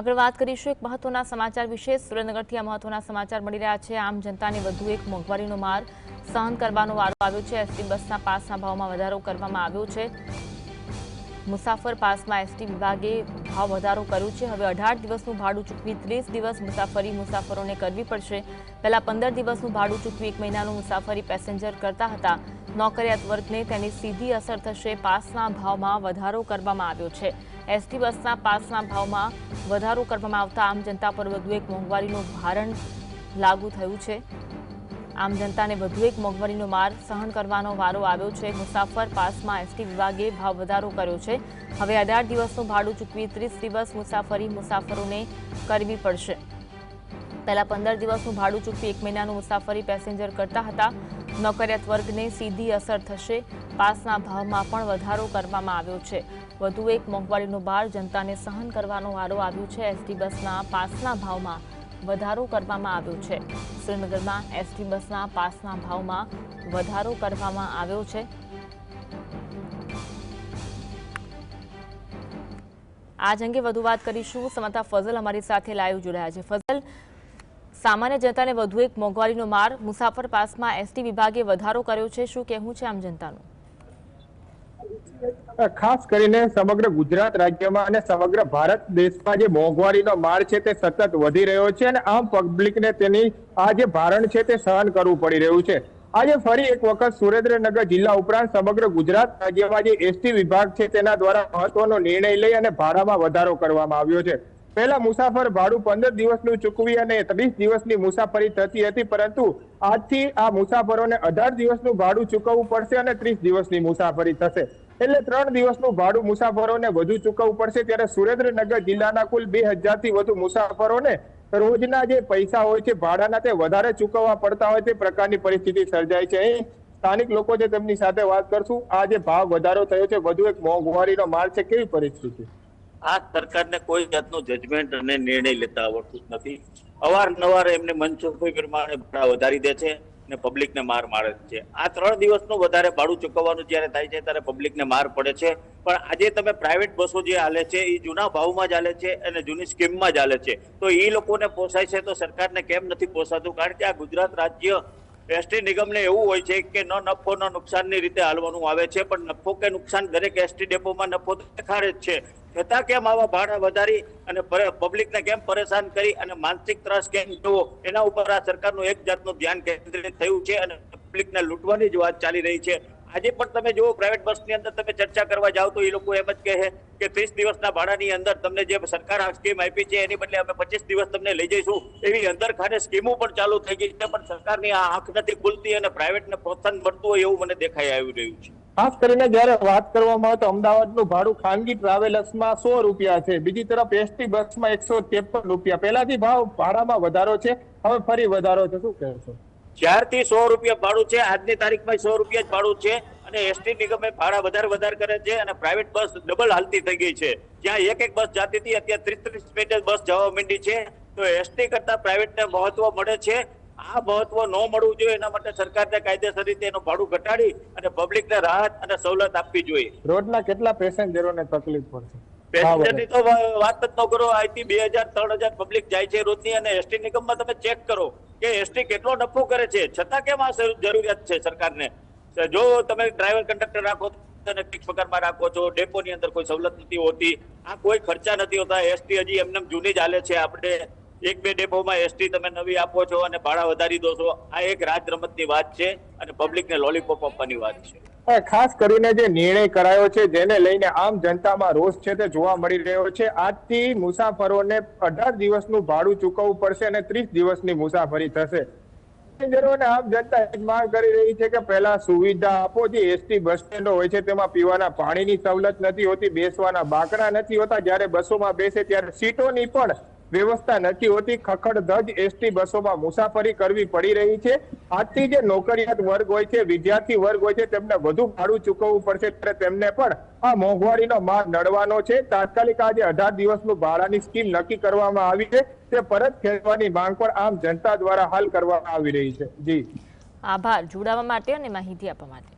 આગળ વાત કરીશું એક મહત્વના સમાચાર વિશે. સુરેન્દ્રનગરથી આ મહત્વના સમાચાર મળી રહ્યા છે. આમ જનતાને વધુ એક મોંઘવારીનો માર સહન કરવાનો વારો આવ્યો છે. એસટી બસના પાસના ભાવમાં વધારો કરવામાં આવ્યો છે. મુસાફર પાસમાં એસટી વિભાગે ભાવ વધારો કર્યો છે. હવે અઢાર દિવસનું ભાડું ચૂકવી ત્રીસ દિવસ મુસાફરી મુસાફરોને કરવી પડશે. પહેલા પંદર દિવસનું ભાડું ચૂકવી એક મહિનાનું મુસાફરી પેસેન્જર કરતા હતા. નોકરિયાત વર્ગને તેની સીધી અસર થશે પાસના ભાવમાં વધારો કરવામાં આવ્યો છે. એસટી બસના પાસના ભાવમાં વધારો કરવામાં આવતા આમ જનતા પર વધુ એક મોંઘવારીનું ભારણ લાગુ થયું છે. આમ જનતાને વધુ એક મોંઘવારીનો માર સહન કરવાનો વારો આવ્યો છે. મુસાફર પાસમાં એસટી વિભાગે ભાવ વધારો કર્યો છે. હવે અઢાર દિવસનું ભાડું ચૂકવી ત્રીસ દિવસ મુસાફરી મુસાફરોને કરવી પડશે. પહેલા પંદર દિવસનું ભાડું ચૂકવી એક મહિનાનું મુસાફરી પેસેન્જર કરતા હતા. નોકરિયાત વર્ગને સીધી અસર થશે. પાસના ભાવમાં પણ વધારો કરવામાં આવ્યો છે. વધુ એક મોંઘવારીનો ભાર જનતાને સહન કરવાનો વારો આવ્યો છે. એસટી બસના પાસના ભાવમાં વધારો કરવામાં આવ્યો છે. શ્રીનગરમાં એસટી બસના પાસના ભાવમાં વધારો કરવામાં આવ્યો છે. આજ અંગે વધુ વાત કરીશું. સમતા ફઝલ અમારી સાથે લાઈવ જોડાયા છે. ફઝલ સામાન્ય જનતાને વધુ એક મોંઘવારીનો માર. મુસાફર પાસમાં એસટી વિભાગે વધારો કર્યો છે. શું કહેવું છે આમ જનતાનું? ખાસ કરીને સમગ્ર ગુજરાત રાજ્યમાં અને સમગ્ર ભારત દેશમાં જે મોંઘવારીનો માર છે તે સતત વધી રહ્યો છે અને આમ પબ્લિકને તેની આ જે ભારણ છે તે સહન કરવું પડી રહ્યું છે. આજે ફરી એક વખત સુરેન્દ્રનગર જિલ્લા ઉપરાંત સમગ્ર ગુજરાત રાજ્યમાં જે એસટી વિભાગ છે તેના દ્વારા મહત્વનો નિર્ણય લઈ અને ભાડામાં વધારો કરવામાં આવ્યો છે. પહેલા મુસાફર ભાડું પંદર દિવસનું ચૂકવી અને ત્રીસ દિવસની મુસાફરી થતી હતી, પરંતુ આજથી આ મુસાફરોને અઢાર દિવસનું ભાડું ચૂકવવું પડશે અને ત્રીસ દિવસની મુસાફરી થશે. એટલે ત્રણ દિવસનું ભાડું મુસાફરોને વધુ ચૂકવવું પડશે. ત્યારે સુરેન્દ્રનગર જિલ્લાના કુલ બે હજારથી વધુ મુસાફરોને રોજના જે પૈસા હોય છે, ભાડાના તે વધારે ચૂકવવા પડતા હોય તે પ્રકારની પરિસ્થિતિ સર્જાય છે. અહીં સ્થાનિક લોકો છે તેમની સાથે વાત કરશું, આ જે ભાવ વધારો થયો છે, વધુ એક મોંઘવારીનો માલ છે, કેવી પરિસ્થિતિ? આ સરકારને કોઈ જાતનું જજમેન્ટ અને નિર્ણય લેતા આવડતું નથી. અવારનવાર એમને મનસુખી પ્રમાણે ભાડા વધારી દે છે ને પબ્લિકને માર મારે છે. આ ત્રણ દિવસનું વધારે ભાડું ચૂકવવાનું જ્યારે થાય છે ત્યારે પબ્લિકને માર પડે છે. પણ આજે તમે પ્રાઇવેટ બસો જે હાલે છે એ જૂના ભાવમાં જ હાલે છે અને જૂની સ્કીમમાં જ હાલે છે. તો એ લોકોને પોસાય છે તો સરકારને કેમ નથી પોસાતું? કારણ કે આ ગુજરાત રાજ્ય એસટી નિગમને એવું હોય છે કે ન નફો ન નુકસાનની રીતે હાલવાનું આવે છે, પણ નફો કે નુકસાન દરેક એસટી ડેપોમાં નફો દેખાડે જ છે. છતાં કેમ આવા ભાડા વધારી અને પબ્લિકને કેમ પરેશાન કરી અને માનસિક ત્રાસ કેમ જોવો, એના ઉપર આ સરકારનું એક જાતનું ધ્યાન કેન્દ્રિત થયું છે અને પબ્લિકને લૂંટવાની જ વાત ચાલી રહી છે. આજે પણ તમે જુઓ પ્રાઇવેટ બસની અંદર તમે ચર્ચા કરવા જાઓ તો એ લોકો એમ જ કહે કે ત્રીસ દિવસના ભાડાની અંદર તમને જે સરકાર આ સ્કીમ આપી છે, એની બદલે અમે પચીસ દિવસ તમને લઈ જઈશું. એવી અંદર ખાને સ્કીમો પણ ચાલુ થઈ ગઈ છે, પણ સરકારની આ આંખ નથી ખુલતી અને પ્રાઇવેટને પ્રોત્સાહન મળતું હોય એવું મને દેખાઈ આવી રહ્યું છે. ખાસ કરીને જયારે વાત કરવામાં આવે તો અમદાવાદનું ભાડું ખાનગી ટ્રાવેલર્સમાં સો રૂપિયા છે. બીજી તરફ એસટી બસમાં એકસો ત્રેપન રૂપિયા. પહેલાથી ભાવ ભાડામાં વધારો છે. હવે ફરી વધારો છે. શું કહેશો? જ્યારથી સો રૂપિયા ભાડું છે, આજની તારીખમાં સો રૂપિયા જ ભાડું છે અને એસટી નિગમે ભાડા વધારે વધારે કરે છે અને પ્રાઇવેટ બસ ડબલ હાલતી થઈ ગઈ છે. જ્યાં એક એક બસ જાતી હતી, અત્યારે ત્રીસ ત્રીસ મિનિટે બસ જવા માંડી છે. તો એસટી કરતા પ્રાઇવેટને મહત્વ મળે છે. આ મહત્વ ન મળવું જોઈએ એના માટે સરકારને કાયદેસર રીતે એનું ભાડું ઘટાડી અને પબ્લિકને રાહત અને સવલત આપવી જોઈએ. રોજના કેટલા પેસેન્જરોને તકલીફ પડશે? પેસેન્જરની તો વાત જ ન કરો અહીંથી બે હજાર ત્રણ હજાર પબ્લિક જાય છે રોજની અને એસટી નિગમમાં તમે ચેક કરો કે એસટી કેટલો નફો કરે છે. છતાં કેમ આ જરૂરિયાત છે સરકારને? જો તમે ડ્રાઈવર કંડક્ટર રાખો અને ફિક્સ પગારમાં રાખો છો ડેપોની અંદર કોઈ સવલત નથી હોતી આ કોઈ ખર્ચા નથી હોતા એસટી હજી એમને જૂની જ હાલે છે. આપણે એક બે ડેપોમાં એસટી તમે નવી આપો છો અને ભાડા વધારી દો છો. આ એક રાજ રમતની વાત છે અને પબ્લિકને લોલીપોપ આપવાની વાત છે. ખાસ કરીને જે નિર્ણય કરાયો છે જેને લઈને આમ જનતામાં રોષ છે તે જોવા મળી રહ્યો છે. આજથી મુસાફરોને અઢાર દિવસનું ભાડું ચૂકવવું પડશે અને ત્રીસ દિવસની મુસાફરી થશે. પેસેન્જરોને આમ જનતા માંગ કરી રહી છે કે પહેલા સુવિધા આપો. જે એસટી બસ સ્ટેન્ડો હોય છે તેમાં પીવાના પાણીની સવલત નથી હોતી, બેસવાના બાકડા નથી હોતા. જ્યારે બસોમાં બેસે ત્યારે સીટોની પણ વ્યવસ્થા નથી હોતી. ખખડધજ એસટી બસોમાં મુસાફરી કરવી પડી રહી છે. આજથી જે નોકરિયાત વર્ગ હોય છે, વિદ્યાર્થી વર્ગ હોય છે, તેમને વધુ ભાડું ચૂકવવું પડશે ત્યારે તેમને પણ આ મોંઘવારીનો માર નડવાનો છે. તાત્કાલિક આજે અઢાર દિવસનું ભાડાની સ્કીમ નક્કી કરવામાં આવી છે. તે પરત ખેંચવાની માંગ પણ આમ જનતા દ્વારા હાલ કરવામાં આવી રહી છે. જી. આભાર. જોડાવા માટે અને માહિતી આપવા માટે.